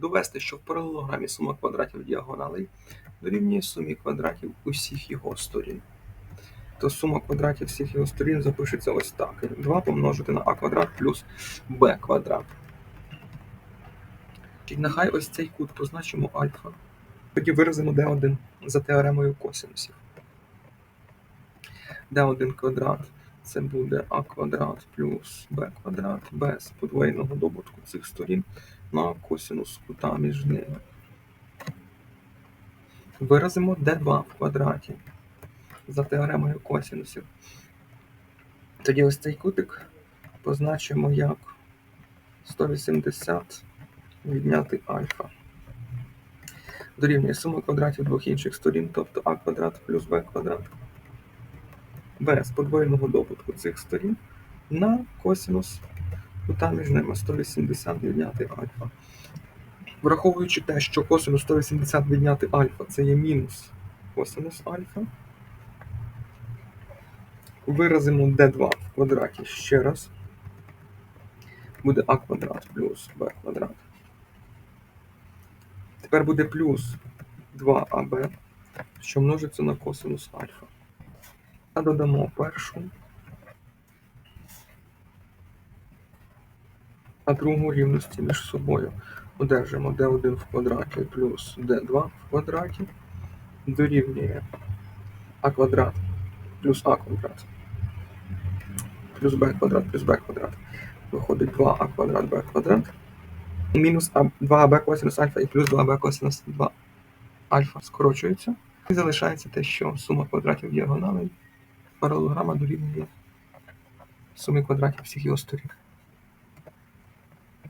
Довести, що в паралелограмі сума квадратів діагоналей дорівнює сумі квадратів усіх його сторін. То сума квадратів всіх його сторін запишеться ось так. 2 помножити на а квадрат плюс b квадрат. І нехай ось цей кут позначимо альфа. Тоді виразимо d1 за теоремою косинусів. d1 квадрат це буде а квадрат плюс b квадрат без подвоєного добутку цих сторін на косинус кута між ними. Виразимо d2 в квадраті за теоремою косинусів. Тоді ось цей кутик позначимо як 180 відняти альфа. Дорівнює сума квадратів двох інших сторін, тобто а квадрат плюс b квадрат без подвоєного добутку цих сторін на косинус між ними 180 відняти альфа. Враховуючи те, що косинус 180 відняти альфа це є мінус косинус альфа. Виразимо d2 в квадраті ще раз. Буде а квадрат плюс b квадрат. Тепер буде плюс 2аб, що множиться на косинус альфа. А додамо першу, а другу рівності між собою. Одержимо d1 в квадраті плюс d2 в квадраті дорівнює а квадрат плюс а квадрат плюс b квадрат плюс b квадрат. Виходить 2а квадрат b квадрат. Мінус 2аб косинус альфа і плюс 2аб косинус 2 альфа скорочується. І залишається те, що сума квадратів діагоналей паралелограма дорівнює сумі квадратів всіх його сторін.